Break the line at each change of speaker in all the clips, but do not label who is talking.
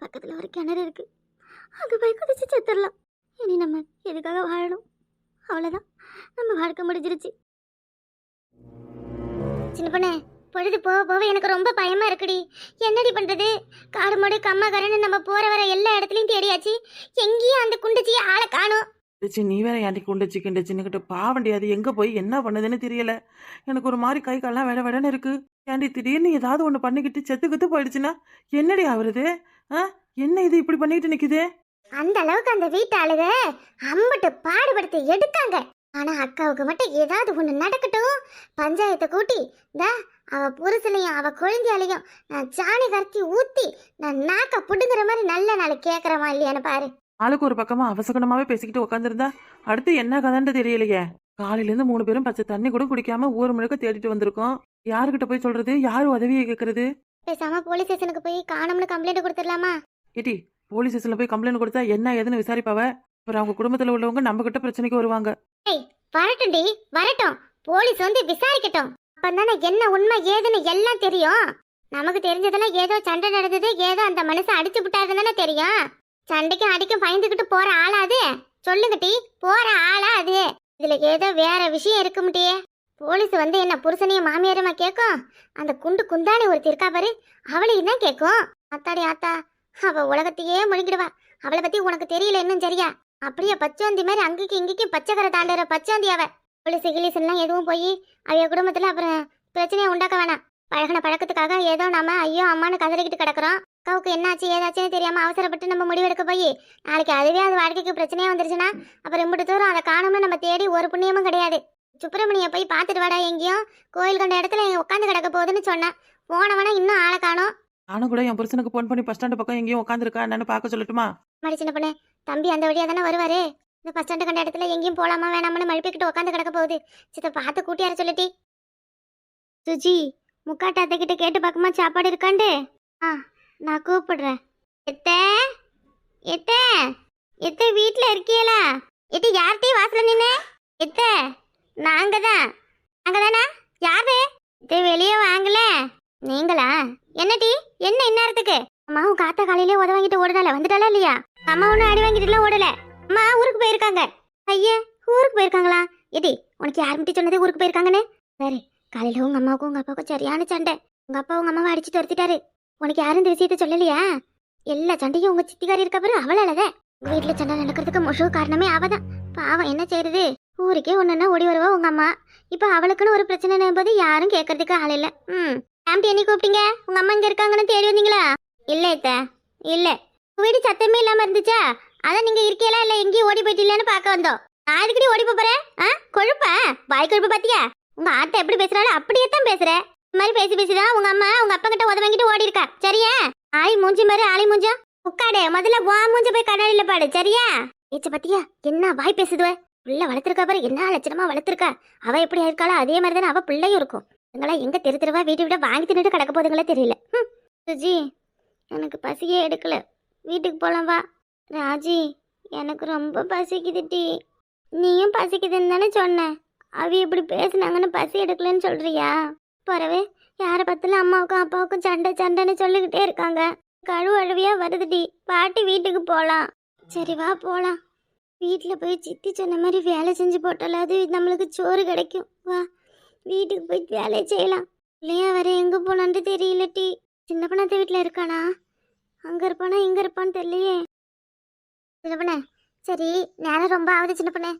பக்கத்துல ஒரு கிணறு இருக்கு. அங்க போய் குதிச்சு செத்துடலாம். இனி நம்ம எதுக்காக வாழணும்? அவ்வளவுதான். நம்ம வாழ்க்கை முடிஞ்சிருச்சு. சின்ன பொண்ணு பொழுது போக போக எனக்கு ரொம்ப பயமா இருக்குடி. என்னடி பண்றது? காடு மாடு கம்மா நம்ம போற வர எல்லா இடத்துலயும் தேடியாச்சு. எங்கேயும் அந்த குண்டச்சியை ஆளை காணோம்.
சி நீ வேற ஏன்டி குண்டச்சி கிண்டச்சுன்னுக்கிட்ட பாவண்டி அது எங்க போய் என்ன பண்ணுதுன்னு தெரியல. எனக்கு ஒரு மாதிரி கை கால்லாம் விட வேடன்னு இருக்கு. ஏன்டி திடீர்னு ஏதாவது ஒன்று பண்ணிக்கிட்டு செத்து கத்து போயிடுச்சுன்னா என்னடி ஆகுறது ஆ? என்ன இது இப்படி பண்ணிக்கிட்டு நிக்குது?
அந்த அளவுக்கு அந்த வீட்டு ஆளுக அம்பட்டு பாடுபடுத்தி எடுத்தாங்க. ஆனா அக்காவுக்கு மட்டும் ஏதாவது ஒண்ணு நடக்கட்டும். பஞ்சாயத்தை கூட்டி தா அவ புருஷனையும் அவ குழந்தையாலையும் நான் சாணி கரைச்சி ஊத்தி நான் நாக்க புடுங்குற மாதிரி நல்ல நாள் கேக்குறமா இல்லையான்னு பாரு.
ஆளுக்கு ஒரு பக்கமா அவசகனமாவே பேசிக்கிட்டு உட்காந்துருந்தா அடுத்து என்ன கதைன்னு தெரியலையே. காலையில இருந்து மூணு பேரும் பச்சை தண்ணி கூட குடிக்காம ஊர் முழுக்க தேடிட்டு வந்திருக்கோம். யாருக்கிட்ட போய் சொல்றது? யார் உதவியை கேக்குறது?
பேசாம போலீஸ் ஸ்டேஷனுக்கு போய் காணோம்னு கம்ப்ளைண்ட் கொடுத்துடலாமா?
ஏடி போலீஸ் ஸ்டேஷன்ல போய் கம்ப்ளைண்ட் கொடுத்தா என்ன ஏதுன்னு விசாரிப்பாவ? அப்புறம் அவங்க குடும்பத்துல உள்ளவங்க நம்ம கிட்ட பிரச்சனைக்கு வருவாங்க.
வரட்டும்டி வரட்டும் போலீஸ் வந்து விசாரிக்கட்டும். அப்பதானே என்ன உண்மை ஏதுன்னு எல்லாம் தெரியும். நமக்கு தெரிஞ்சதெல்லாம் ஏதோ சண்டை நடந்தது ஏதோ அந்த மனுஷன் அடிச்சு விட்டாருன்னு தெரியும். சண்டைக்கும் அடிக்கும் பயந்துகிட்டு போற ஆளா அது? சொல்லுங்க டி போற ஆளா அது? இதுல ஏதோ வேற விஷயம் இருக்க முடியே போலீஸ் வந்து என்ன புருஷனையும் மாமியாரமா கேட்கும் அந்த குண்டு குந்தாணி ஒருத்தி இருக்கா பாரு அவளையும் தான் கேட்கும் அத்தாடி ஆத்தா அவ உலகத்தையே முழுங்கிடுவா. அவளை பத்தி உனக்கு தெரியல இன்னும் சரியா? அப்படியே பச்சோந்தி மாதிரி அங்கேயும் இங்கேயும் பச்சைக்கரை தாண்டுற பச்சோந்தி அவ. போலீஸ் கிலீஸ் எல்லாம் எதுவும் போய் அவைய குடும்பத்துல அப்புறம் பிரச்சனையை உண்டாக்க வேணாம். பழகின பழக்கத்துக்காக ஏதோ நம்ம ஐயோ அம்மான்னு கதறிக்கிட்டு கிடக்குறோம். அக்காவுக்கு என்னாச்சு ஏதாச்சுன்னு தெரியாம அவசரப்பட்டு நம்ம முடிவெடுக்க போய் நாளைக்கு அதுவே அது வாழ்க்கைக்கு பிரச்சனையா வந்துருச்சுன்னா அப்புறம் இம்பிட்டு தூரம் அதை காணும்னு நம்ம தேடி ஒரு புண்ணியமும் கிடையாது. சுப்பிரமணிய போய் பார்த்துட்டு வாடா எங்கேயும் கோயில் கண்ட இடத்துல உட்காந்து கிடக்க போகுதுன்னு சொன்னேன். போனவனா இன்னும் ஆளை காணோம்.
நானும் கூட என் புருஷனுக்கு ஃபோன் பண்ணி பஸ் ஸ்டாண்டு பக்கம் எங்கேயும் உட்காந்துருக்கா என்னன்னு பார்க்க சொல்லட்டுமா?
மடி சின்ன பொண்ணு தம்பி அந்த வழியா தானே வருவாரு? இந்த பஸ் ஸ்டாண்டு கண்ட இடத்துல எங்கேயும் போலாமா வேணாமான்னு மழுப்பிக்கிட்டு உட்காந்து கிடக்க போகுது. சித்த பார்த்து கூட்டியார சொல்லிட்டி சுஜி முக்காட்ட அத்தை கிட்ட கேட்டு பார்க்குமா சாப்பாடு இருக்காண்டு? ஆ நான் கூப்பிடுறேன். எத்த எத்த எத்த வீட்டில் இருக்கியலா? எத்த யார்கிட்டயும் வாசல நின்று எத்த நாங்க தான் நாங்க தானே யாரு? இது வெளியே வாங்கல. நீங்களா? என்னடி? என்ன இந்நேரத்துக்கு? அம்மா உன் காத்தா காலையிலே உத வாங்கிட்டு ஓடுதால வந்துட்டாலா இல்லையா? அம்மா ஒன்றும் அடி வாங்கிட்டுலாம் ஓடல. அம்மா ஊருக்கு போயிருக்காங்க. ஐயே ஊருக்கு போயிருக்காங்களா? எதி உனக்கு யார் மட்டும் சொன்னது ஊருக்கு போயிருக்காங்கன்னு? சரி காலையில உங்க அம்மாவுக்கும் உங்க அப்பாவுக்கும் சரியான சண்டை. உங்க அப்பா உங்க அம்மாவை அடிச்சு துரத்திட்டாரு உனக்கு யாரும் இந்த விஷயத்த சொல்லலையா? எல்லா சண்டையும் உங்க சித்திக்காரி இருக்க பிறகு அவளாலதான். உங்க வீட்டுல சண்டை நடக்கிறதுக்கு முழு காரணமே அவதான். பாவம் என்ன செய்யறது ஊருக்கே ஒன்றுன்னா ஓடி வருவா உங்க அம்மா. இப்போ அவளுக்குன்னு ஒரு பிரச்சனை போது யாரும் கேட்கறதுக்கு ஆள் இல்லை. ம். ஆம்பி என்ன கூப்பிட்டீங்க? உங்கள் அம்மா இங்கே இருக்காங்கன்னு தேடி வந்தீங்களா? இல்லை இத்த இல்லை. வீடு சத்தமே இல்லாமல் இருந்துச்சா? அதான் நீங்கள் இருக்கீங்களா இல்லை எங்கேயும் ஓடி போயிட்டீங்களான்னு பார்க்க வந்தோம். நான் அடிக்கடி ஓடி போகிறேன் ஆ? கொழுப்ப? வாய் கொழுப்பு பார்த்தியா உங்கள் ஆத்தா எப்படி பேசுகிறாலும் அப்படியே தான் பேசுகிறேன் இந்த மாதிரி பேசி பேசிதான் உங்கள் அம்மா உங்கள் அப்பா கிட்ட உதவி வாங்கிட்டு ஓடி இருக்கா. சரியா? ஆய் மூஞ்சி மாதிரி ஆளி மூஞ்சா? உட்காடு முதல்ல வா மூஞ்ச போய் கண்ணாடியில பாடு. சரியா? ஏச்ச பாத்தியா? என்ன வாய் பேசுதுவ? பிள்ளை வளர்த்துருக்கா பாரு என்ன லட்சணமா வளர்த்துருக்கா? அவ எப்படி இருக்காளோ அதே மாதிரி தானே அவ பிள்ளையும் இருக்கும். எங்களா எங்க தெரு தெருவா வீட்டு விட வாங்கி தின்னுட்டு கிடக்க போதுங்களே தெரியல. ஹம். சுஜி எனக்கு பசியே எடுக்கல. வீட்டுக்கு போலாம் வா. ராஜி எனக்கு ரொம்ப பசிக்குதுட்டி நீயும் பசிக்குதுன்னு தானே சொன்ன. அவ இப்படி பேசுனாங்கன்னு பசி எடுக்கலன்னு சொல்றியா? போறவே யாரை பார்த்தாலும் அம்மாவுக்கும் அப்பாவுக்கும் சண்டை சண்டைன்னு சொல்லிக்கிட்டே இருக்காங்க. கழுவு அழுவியா வருதுடி. பாட்டி வீட்டுக்கு போகலாம் சரி வா போகலாம் வீட்டில் போய் சித்தி சொன்ன மாதிரி வேலை செஞ்சு போட்டாலாவது நம்மளுக்கு சோறு கிடைக்கும். வா வீட்டுக்கு போய் வேலையை செய்யலாம். இல்லையா வர எங்கே போனான்னு தெரியல டி. சின்ன பண்ணாத்த வீட்டில் இருக்கானா? அங்கே இருப்பானா இங்கே இருப்பான்னு தெரியலையே. சின்ன பண்ண சரி நேரம் ரொம்ப ஆகுது சின்ன பண்ண.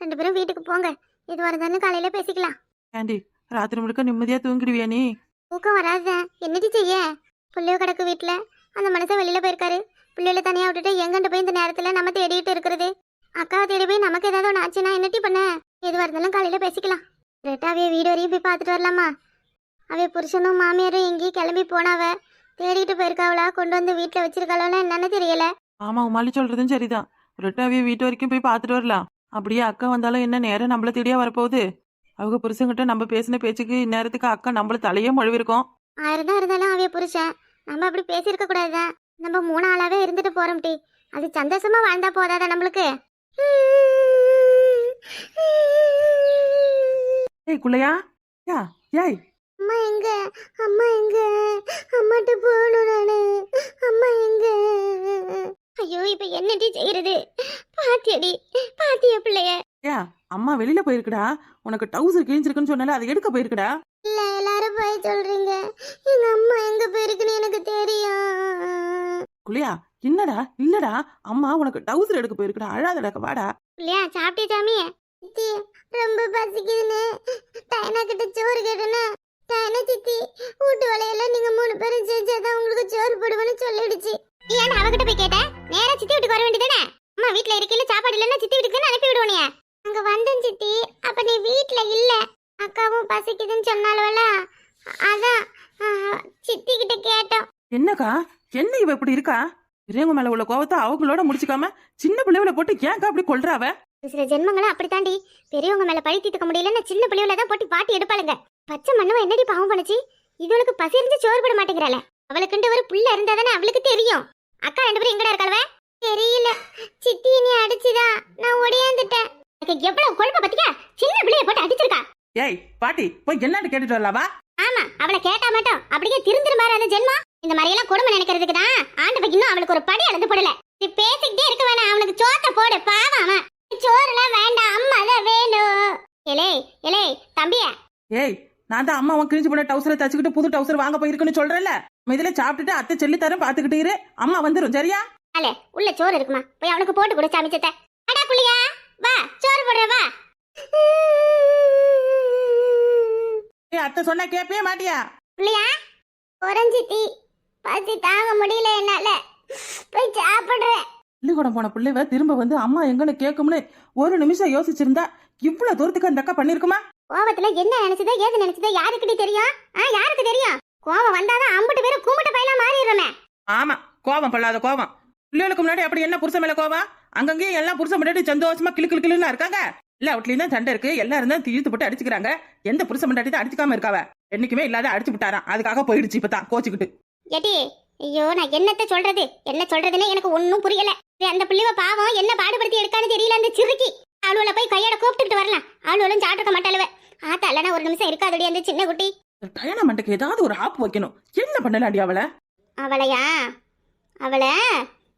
ரெண்டு பேரும் வீட்டுக்கு போங்க. இது வரதான்னு காலையில் பேசிக்கலாம்.
ஏண்டி ராத்திரி முழுக்க நிம்மதியா தூங்கிடுவியா நீ?
தூக்கம் வராத. என்னடி செய்ய? புள்ளையோ கிடக்கு வீட்டில் அந்த மனுஷன் வெளியில் போயிருக்காரு. பிள்ளைகளை தனியாக விட்டுட்டு எங்கண்டு போய் இந்த நேரத்தில் நம்ம தேடிட்டு இருக்கிறது? அக்காவை தேடி போய் நமக்கு ஏதாவது ஒன்று ஆச்சுன்னா என்னட்டி பண்ண? எதுவாக இருந்தாலும் காலையில் பேசிக்கலாம். அவைய வீடு வரையும் போய் பார்த்துட்டு வரலாமா? அவைய புருஷனும் மாமியாரும் எங்கேயும் கிளம்பி போனாவ தேடிட்டு போயிருக்காவளா? கொண்டு வந்து வீட்டில் வச்சிருக்காளோன்னு என்னன்னு தெரியல.
ஆமா உமாலி சொல்றதும் சரிதான். ரெட்டாவே வீட்டு வரைக்கும் போய் பார்த்துட்டு வரலாம். அப்படியே அக்கா வந்தாலும் என்ன நேரம் நம்மள தேடியா வரப்போகுது? அவங்க புருஷங்கிட்ட நம்ம பேசின பேச்சுக்கு இந்நேரத்துக்கு அக்கா நம்மள தலையே மொழிவிருக்கோம்.
ஆயிரம் தான் இருந்தாலும் அவைய புருஷன் நம்ம அப்படி பேசியிருக்க கூடாதுதான். நம்ம மூணு ஆளாவே இருந்துட்டு போறோம் டி அது சந்தோஷமா வாழ்ந்தா போதாதா நம்மளுக்கு?
ஏய் குள்ளையா யா ஏய்.
அம்மா எங்க? அம்மா எங்க? அம்மாட்ட போகணும் நானு. அம்மா எங்க? என்னடி செய்யறது? பாத்தியடி பாத்திய பிள்ளைய?
ஏ அம்மா வெளியில போயிருக்குடா. உனக்கு டவுசர் கிழிஞ்சிருக்குன்னு சொன்னால அதை எடுக்க போயிருக்குடா.
இல்ல எல்லாரும் போய் சொல்றீங்க. எங்க அம்மா எங்க போயிருக்குன்னு எனக்கு தெரியும்.
குளியா என்னடா இல்லடா அம்மா உனக்கு டவுசர் எடுக்க போயிருக்குடா அழாதடா வாடா.
இல்லையா சாப்பிட்டே சாமி? சித்தி ரொம்ப பசிக்குதுன்னு. டைனா கிட்ட சோறு கேட்டேன்னா டைனா சித்தி வீட்டு வேலையெல்லாம் நீங்க மூணு பேரும் செஞ்சாதான் உங்களுக்கு சோறு போடுவேன்னு சொல்லிடுச்சு. ஏன் அவகிட்ட போய் கேட்டேன்? நேரா சித்தி வீட்டுக்கு வர வேண்டியதானே அம்மா வீட்ல இருக்கையில சாப்பாடு இல்லைன்னா சித்தி வீட்டுக்கு அனுப்பி விடுவோனே அங்க வந்தேன் சித்தி அப்ப நீ வீட்ல இல்ல. அக்காவும் பசிக்குதுன்னு சொன்னாலும்ல அதான் சித்தி கிட்ட கேட்டோம்.
என்னக்கா? என்ன இவ இப்படி இருக்கா? பெரியவங்க மேல உள்ள கோவத்தை அவங்களோட முடிச்சுக்காம சின்ன பிள்ளைகளை போட்டு ஏன்க்கா அப்படி கொல்றாவ?
சில ஜென்மங்களும் அப்படித்தாண்டி. பெரியவங்க மேல பழி தீர்த்துக்க முடியலன்னா சின்ன பிள்ளைகள தான் போட்டு பாட்டி எடுப்பாளுங்க. பச்சை மண்ணுவ என்னடி பாவம் பண்ணுச்சு? இதுவளுக்கு பசி இருந்து சோறு போட மாட்டேங்கிறாள. அவளுக்குன்ட்டு ஒரு புள்ள இருந்தா தானே அவளுக்கு தெரியும். அக்கா ரெண்டு பேரும் எங்கடா இருக்காளவ? தெரியல. சித்தி நீ அடிச்சுதா? நான் ஒடியாந்துட்டேன் எனக்கு எவ்வளவு குழப்ப பத்தியா? சின்ன பிள்ளைய போட்டு அடிச்சிருக்கா.
ஏய் பாட்டி போய் என்னன்னு கேட்டுட்டு வரலாவா?
ஆமா அவளை கேட்டா மட்டும் அப்படியே திருந்திரு மாதிரி அந்த ஜென்மம் இந்த மாதிரி எல்லாம் கொடுமை நினைக்கிறதுக்கு தான் ஆண்டவன் இன்னும் அவளுக்கு ஒரு படி அளந்து போடல. நீ பேசிக்கிட்டே இருக்க வேணாம் அவனுக்கு சோத்த போடு பாவம் அவன். சோறுலாம் வேண்டாம் அம்மா தான் வேணும். எலே எலே தம்பியா.
ஏய் நான் தான் அம்மா உன் கிழிஞ்சு போன டவுசரை தச்சுக்கிட்டு புது டவுசர் வாங்க போயிருக்குன்னு சொல்றேன்ல. இதுல சாப்பிட்டுட்டு அத்தை சொல்லி தரேன் பாத்துக்கிட்டு இரு அம்மா வந்துரும் சரியா?
அலே உள்ள சோறு இருக்குமா? போய் அவனுக்கு போட்டு கொடு சமைச்சத அடா புள்ளியா வா சோறு போடுற வா.
ஏய் அத்தை சொன்னா கேப்பே மாட்டியா?
புள்ளியா? குறைஞ்சிட்டி பசி தாங்க முடியல என்னால. போய் சாப்பிடுறேன்.
பள்ளிக்கூடம் போன பிள்ளைவ திரும்ப வந்து அம்மா எங்கன்னு கேட்கும்னு ஒரு நிமிஷம் யோசிச்சிருந்தா இவ்வளவு தூரத்துக்கு அந்த அக்கா பண்ணிருக்குமா
கோவத்துல என்ன நினைச்சதோ ஏது நினைச்சதோ யாருக்கிட்ட தெரியும்? ஆ யாருக்கு தெரியும்? கோவம் வந்தாதான் அம்புட்டு பேரும் கும்பிட்டு பையலா மாறிடுறோமே.
ஆமா கோபம் பல்லாத கோபம் பிள்ளைகளுக்கு முன்னாடி அப்படி என்ன புருஷன் மேல கோவம்? அங்கங்கேயும் எல்லாம் புருஷன் முன்னாடி சந்தோஷமா கிளு கிளு கிளுன்னு இருக்காங்க. இல்ல வீட்லயும் தான் சண்டை இருக்கு. எல்லாரும் தான் தீர்த்து போட்டு அடிச்சுக்கிறாங்க. எந்த புருஷன் முன்னாடி தான் அடிச்சுக்காம இருக்காவ? என்னைக்குமே இல்லாத அடிச்சு விட்டாராம். அதுக்காக போயிடுச்சு இப்பதான் கோச்சுக்கிட்டு.
ஏடி ஐயோ நான் என்னத்த சொல்றது? என்ன சொல்றதுன்னு எனக்கு ஒன்னும் புரியல. அந்த பிள்ளைவ பாவம் என்ன பாடுபடுத்தி எடுக்கான்னு தெரியல அந்த சிறுக்கி. அவளோட போய் கையோட கூப்பிட்டுட்டு வரலாம். அவளும் சாப்பிட்டுக்க மாட்டாளுவ. ஆத்தா இல்லைன்னா ஒரு நிமிஷம் இருக்காதடி அந்த சின்ன குட்டி.
டயனா மண்டைக்கு ஏதாவது ஒரு ஆப்பு வைக்கணும். என்ன பண்ணல அடி அவளை?
அவளையா? அவளை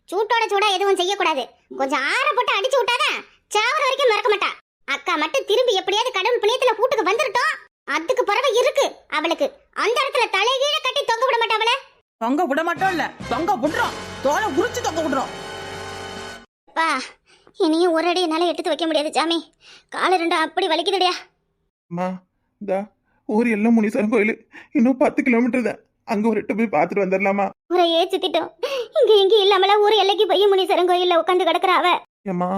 சூட்டோட சூடா எதுவும் செய்யக்கூடாது. கொஞ்சம் ஆற போட்டு அடிச்சு விட்டாதான் சாவர வரைக்கும் மறக்க மாட்டா. அக்கா மட்டும் திரும்பி எப்படியாவது கடவுள் புண்ணியத்துல கூட்டுக்கு வந்துருட்டோம். அதுக்கு பிறகு இருக்கு அவளுக்கு. அந்த இடத்துல தலைகீழ கட்டி தொங்க விட மாட்டா அவளை?
தொங்க விட மாட்டோம் இல்ல. தொங்க விடுறோம். தோலை உரிச்சு தொங்க விடுறோம்.
பா இனியும் ஒரு அடி என்னால எடுத்து வைக்க முடியாது சாமி. கால ரெண்டு அப்படி வலிக்குதுடியா.
அம்மா இந்த ஊர் எல்லாம் முனீஸ்வரன் கோயில். இன்னும் பத்து கிலோமீட்டர் தான். அங்க ஒரு எட்டு போய் பார்த்துட்டு வந்துடலாமா
ஊரையே சுத்திட்டோம் இங்க இங்க இல்லாமல ஊர் எல்லைக்கு போய் முனீஸ்வரன் கோயில்ல உட்காந்து கிடக்குறா அவ.
ஏம்மா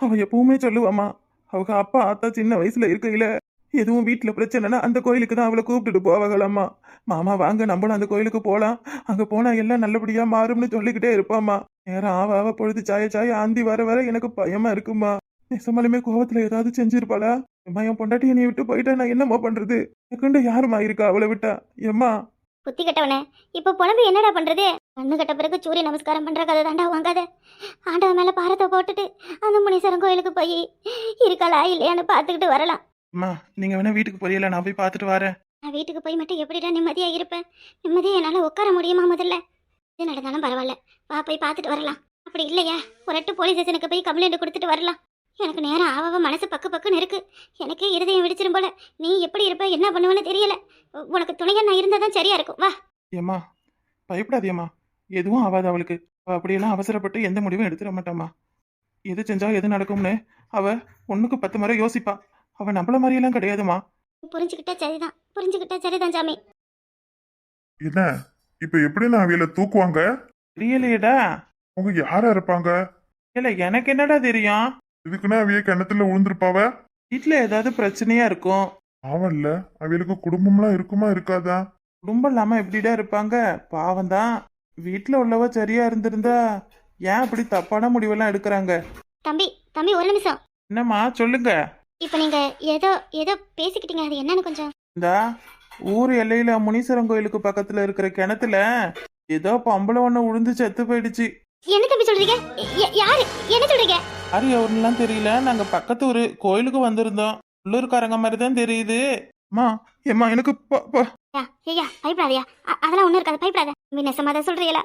அவ எப்பவுமே சொல்லுவாம்மா அவங்க அப்பா ஆத்தா சின்ன வயசுல இருக்கையில எதுவும் வீட்டுல பிரச்சனைனா அந்த கோயிலுக்கு தான் அவளை கூப்பிட்டுட்டு போவாங்களாம்மா. மாமா வாங்க நம்மளும் அந்த கோயிலுக்கு போலாம். அங்க போனா எல்லாம் நல்லபடியா மாறும்னு சொல்லிக்கிட்டே இருப்பாம்மா. நேரம் ஆவ ஆவ பொழுது சாய சாய ஆந்தி வர வர எனக்கு பயமா இருக்குமா நெசமாலுமே கோவத்துல ஏதாவது செஞ்சிருப்பாளா? எம்மா என் பொண்டாட்டி என்னை விட்டு போயிட்டா நான் என்னம்மா பண்றது? எனக்குண்டு யாருமா இருக்கா அவளை விட்டா? எம்மா.
புத்தி கட்டவனே இப்ப புலம்பு என்னடா பண்றது? கண்ணு கட்ட பிறகு சூரிய நமஸ்காரம் பண்ற கதை தாண்டா வாங்காத ஆண்டவன் மேல பாரத்தை போட்டுட்டு அந்த முனீஸ்வரன் கோயிலுக்கு போய் இருக்காளா இல்லையான்னு பார்த்துக்கிட்டு வரலாம்.
அம்மா நீங்க வேணா வீட்டுக்கு போறீங்களா? நான் போய் பார்த்துட்டு வரேன்.
நான் வீட்டுக்கு போய் மட்டும் எப்படிடா நிம்மதியா இருப்பேன்? நிம்மதியா என்னால உட்கார முடியுமா முதல்ல? இது நடந்தாலும் பரவாயில்ல. வா போய் பார்த்துட்டு வரலாம். அப்படி இல்லையா? ஒரு எட்டு போலீஸ் ஸ்டேஷனுக்கு போய் கம்ப்ளைண்ட் கொடுத்துட்டு வரலாம். எனக்கு நேரம் ஆவவ மனசு பக்கு பக்குன்னு இருக்கு. எனக்கே இருதயம் வெடிச்சிரும் போல. நீ எப்படி இருப்ப என்ன பண்ணுவேன்னு தெரியல. உனக்கு துணையா நான் இருந்தா தான் சரியா இருக்கும். வா.
ஏம்மா பயப்படாதியம்மா எதுவும் ஆகாது அவளுக்கு. அவ அப்படியெல்லாம் அவசரப்பட்டு எந்த முடிவும் எடுத்துட மாட்டாம்மா. எது செஞ்சா எது நடக்கும்னு அவ ஒண்ணுக்கு பத்து முறை யோசிப்பா. அவ நம்மள மாதிரியெல்லாம் கிடையாதுமா
புரிஞ்சுக்கிட்டா சரிதான். புரிஞ்சுக்கிட்டா சரிதான் சாமி.
என்ன? இப்ப எப்படி நான் அவியல தூக்குவாங்க?
தெரியலையேடா.
அவங்க யாரா இருப்பாங்க?
இல்ல எனக்கு என்னடா தெரியும்?
இதுக்குன்னா அவிய கிணத்துல விழுந்திருப்பாவ?
வீட்டுல ஏதாவது பிரச்சனையா இருக்கும்.
ஆவல்ல அவியலுக்கு குடும்பம்லாம் இருக்குமா இருக்காதா?
குடும்பம் இல்லாம எப்படிடா இருப்பாங்க? பாவம் தான் வீட்டுல உள்ளவ சரியா இருந்திருந்தா ஏன் அப்படி தப்பான முடிவெல்லாம் எடுக்கிறாங்க?
தம்பி தம்பி ஒரு நிமிஷம்.
என்னம்மா சொல்லுங்க.
இப்போ நீங்க ஏதோ ஏதோ பேசிக்கிட்டீங்க அது என்னன்னு கொஞ்சம்.
இந்த ஊர் எல்லையில முனீஸ்வரன் கோயிலுக்கு பக்கத்துல இருக்கிற கிணத்துல ஏதோ பொம்பளை ஒண்ணு உழுந்து செத்து போயிடுச்சு.
என்ன தம்பி சொல்றீங்க? ய- யாரு? என்ன சொல்றீங்க?
யாரு எவருலாம் தெரியல. நாங்க பக்கத்து ஊரு கோயிலுக்கு வந்திருந்தோம். உள்ளூர்காரங்க மாதிரி தான் தெரியுது. அம்மா ஏம்மா எனக்கு ப- ப-
ஐயா பயப்படாதயா. அதெல்லாம் ஒண்ணும் இருக்காது பயப்படாத. தம்பி நெசமா தான் சொல்றீங்களா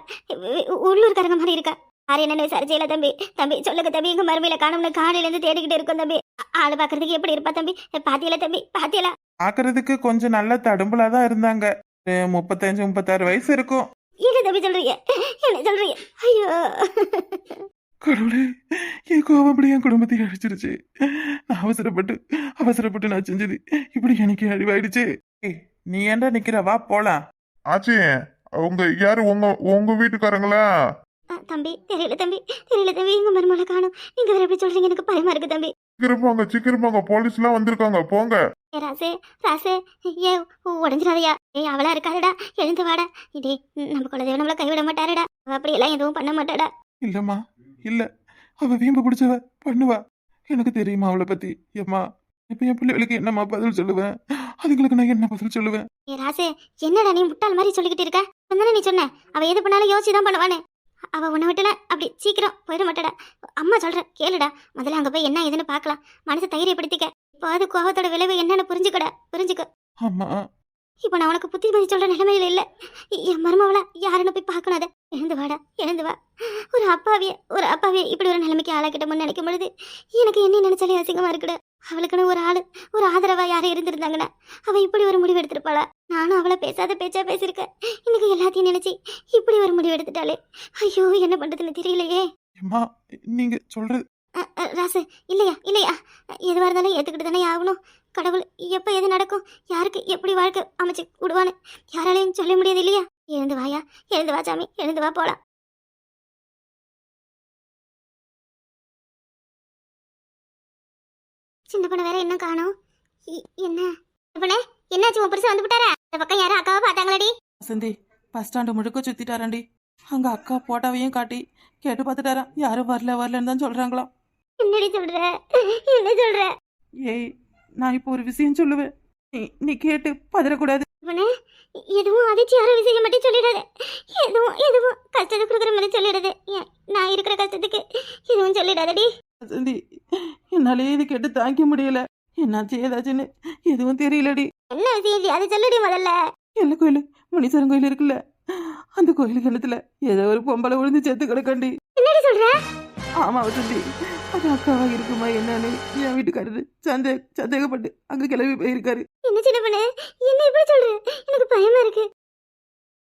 உள்ளூர்காரங்க மாதிரி இருக்கா. யாரு என்னன்னு விசாரிச்சேல தம்பி. தம்பி சொல்லுங்க தம்பி எங்க மருமையில காணும்னு காலையில இருந்து தேடிக்கிட்டு இருக்கோம் தம்பி. ஆளு பாக்குறதுக்கு எப்படி இருப்பா தம்பி? பாத்தியல தம்பி பாத்தியல?
பாக்குறதுக்கு கொஞ்சம் நல்ல தடும்புலா தான் இருந்தாங்க. முப்பத்தஞ்சு முப்பத்தாறு வயசு இருக்கும்.
என்ன தம்பி சொல்றீங்க? என்ன சொல்றீங்க? ஐயோ.
கடவுளே என் கோபம் அப்படி என் குடும்பத்தை அழிச்சிருச்சு. நான் அவசரப்பட்டு அவசரப்பட்டு நான் செஞ்சது இப்படி எனக்கு அழிவாயிடுச்சு. ஏய், நீ ஏன்டா நிக்கிற? வா போலாம்.
ஆச்சி அவங்க யாரு உங்க உங்க வீட்டுக்காரங்களா?
தம்பி தெரியல தம்பி தெரியல தம்பி எங்க மருமகளை காணும். நீங்க வேற எப்படி சொல்றீங்க? எனக்கு பயமா இருக்கு தம்பி.
சீக்கிரம் போங்க சீக்கிரம் போங்க போலீஸ் எல்லாம் வந்திருக்காங்க போங்க.
ஏ ராசே ராசே ஏ உடஞ்சிடாதயா. ஏய் அவளா இருக்காதடா எழுந்து வாடா. இதே நம்ம குலதெய்வம் நம்மள கைவிட மாட்டாருடா. அவ அப்படி எல்லாம் எதுவும் பண்ண மாட்டாடா.
இல்லம்மா இல்ல. அவ வீம்பு பிடிச்சவ பண்ணுவா. எனக்கு தெரியுமா அவளை பத்தி? ஏம்மா இப்ப என் பிள்ளைகளுக்கு என்னம்மா பதில் சொல்லுவேன் அதுங்களுக்கு நான் என்ன பதில் சொல்லுவேன்?
ஏ ராசே என்னடா நீ முட்டாள் மாதிரி சொல்லிக்கிட்டு இருக்க? தானே நீ சொன்ன? அவ எது பண்ணாலும் யோசிச்சு தான் பண்ணுவானே அவ உன்னை விட்டுல அப்படி சீக்கிரம் போயிட மாட்டாடா. அம்மா சொல்ற கேளுடா. முதல்ல அங்க போய் என்ன ஏதுன்னு பார்க்கலாம். மனசை தைரியப்படுத்திக்க. இப்போ அது கோபத்தோட விளைவு என்னன்னு புரிஞ்சுக்கடா. புரிஞ்சுக்க.
ஆமா
இப்போ நான் உனக்கு புத்திமதி சொல்ற நிலைமையில இல்ல. என் மருமவளா யாருன்னு போய் பார்க்கணும் அதை. எழுந்து வாடா எழுந்து வா. ஒரு அப்பாவிய ஒரு அப்பாவிய இப்படி ஒரு நிலைமைக்கு ஆளாக்கிட்டோம்னு நினைக்கும் பொழுது எனக்கு என்ன நினைச்சாலே அசிங்கமா இருக்குடா. அவளுக்குன்னு ஒரு ஆளு ஒரு ஆதரவா யாரும் இருந்திருந்தாங்கன்னா அவ இப்படி ஒரு முடிவு எடுத்திருப்பாளா? நானும் அவளை பேசாத பேச்சா பேசியிருக்கேன். இன்னைக்கு எல்லாத்தையும் நினைச்சு இப்படி ஒரு முடிவு எடுத்துட்டாளே. ஐயோ என்ன பண்றதுன்னு தெரியலையே.
அம்மா நீங்க சொல்றது
ராசு இல்லையா இல்லையா? எதுவாக இருந்தாலும் ஏற்றுக்கிட்டு தானே ஆகணும். கடவுள் எப்போ எது நடக்கும் யாருக்கு எப்படி வாழ்க்கை அமைச்சு விடுவான்னு யாராலையும் சொல்ல முடியாது இல்லையா? எழுந்து வாயா எழுந்து வா சாமி எழுந்து வா போலாம். சின்ன பொண்ணு வேற என்ன காணோம். என்ன? பொண்ணு என்னாச்சு? உன் புருஷன் வந்து விட்டாரா இந்த பக்கம் யாரும் அக்காவை பார்த்தாங்களடி?
வசந்தி பஸ் ஸ்டாண்டு முழுக்க சுத்திட்டாராண்டி. அங்க அக்கா போட்டாவையும் காட்டி கேட்டு பார்த்துட்டாராம். யாரும் வரல வரலன்னு தான் சொல்றாங்களாம்.
என்னடி சொல்ற? என்ன சொல்ற?
ஏய் நான் இப்போ ஒரு விஷயம் சொல்லுவேன். நீ கேட்டு பதறக்கூடாது.
இவனே எதுவும் அதிர்ச்சியான விஷயம் மட்டும் சொல்லிடாத. எதுவும் எதுவும் கஷ்டத்தை கொடுக்குற மாதிரி சொல்லிடாத. நான் இருக்கிற கஷ்டத்துக்கு எதுவும் சொல்லிடாதடி.
வசந்தி என்னாலே இது கேட்டு தாங்கிக்க முடியல. என்னாச்சு ஏதாச்சுன்னு எதுவும் தெரியலடி.
என்ன இல்லையா அதை சொல்லுடி முதல்ல.
எல்ல கோயில்? முனீஸ்வரன் கோயில் இருக்குல்ல. அந்த கோயில் கிணத்துல ஏதோ ஒரு பொம்பளை விழுந்து செத்து கிடக்கண்டி.
என்னடி சொல்ற?
ஆமா வசந்தி அது அக்காவா இருக்குமா என்னன்னு என் வீட்டுக்காரரு சந்தே சந்தேகப்பட்டு அங்க கிளம்பி போயிருக்காரு.
என்ன சின்ன பண்ணு? என்ன இப்படி சொல்ற? எனக்கு பயமா இருக்கு.